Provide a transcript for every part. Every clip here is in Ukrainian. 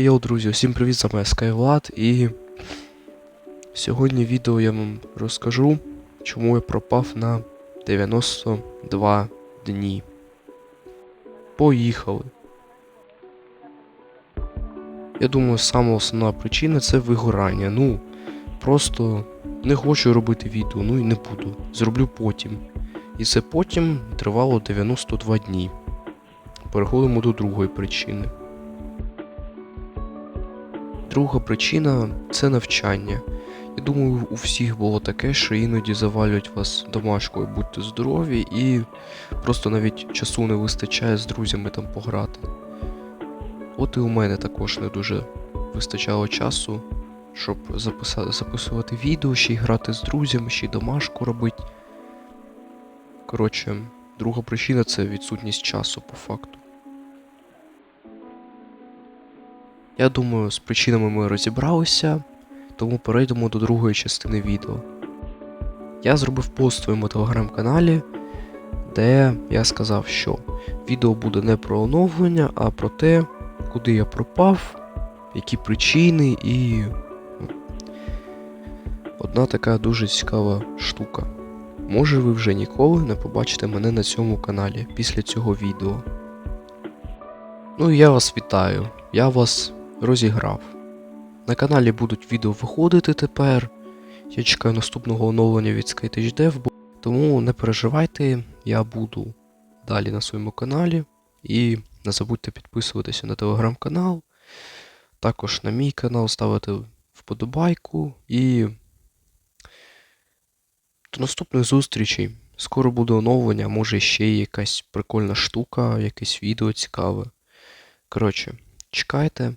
Йоу, друзі, всім привіт, з вами Скайвлад і сьогодні відео я вам розкажу, чому я пропав на 92 дні. Поїхали. Я думаю, сама основна причина це вигорання. Ну, просто не хочу робити відео, ну і не буду. Зроблю потім. І це потім тривало 92 дні. Переходимо до другої причини. Друга причина це навчання. Я думаю, у всіх було таке, що іноді завалюють вас домашкою, будьте здорові, і просто навіть часу не вистачає з друзями там пограти. От і у мене також не дуже вистачало часу, щоб записа- записувати відео, ще й грати з друзями, ще й домашку робити. Коротше, друга причина це відсутність часу по факту. Я думаю, з причинами ми розібралися, тому перейдемо до другої частини відео. Я зробив пост в своєму телеграм-каналі, де я сказав, що відео буде не про оновлення, а про те, куди я пропав, які причини і. ну, Одна така дуже цікава штука. Може ви вже ніколи не побачите мене на цьому каналі після цього відео. Ну і я вас вітаю, я вас розіграв. На каналі будуть відео виходити тепер. Я чекаю наступного оновлення від SkyTouchDev, бо- тому не переживайте, я буду далі на своєму каналі. І не забудьте підписуватися на телеграм-канал, також на мій канал ставити вподобайку і до наступних зустрічей. Скоро буде оновлення, може ще якась прикольна штука, якесь відео цікаве. Коротше, чекайте.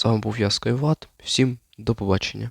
З вами був я Скайват. Всім до побачення.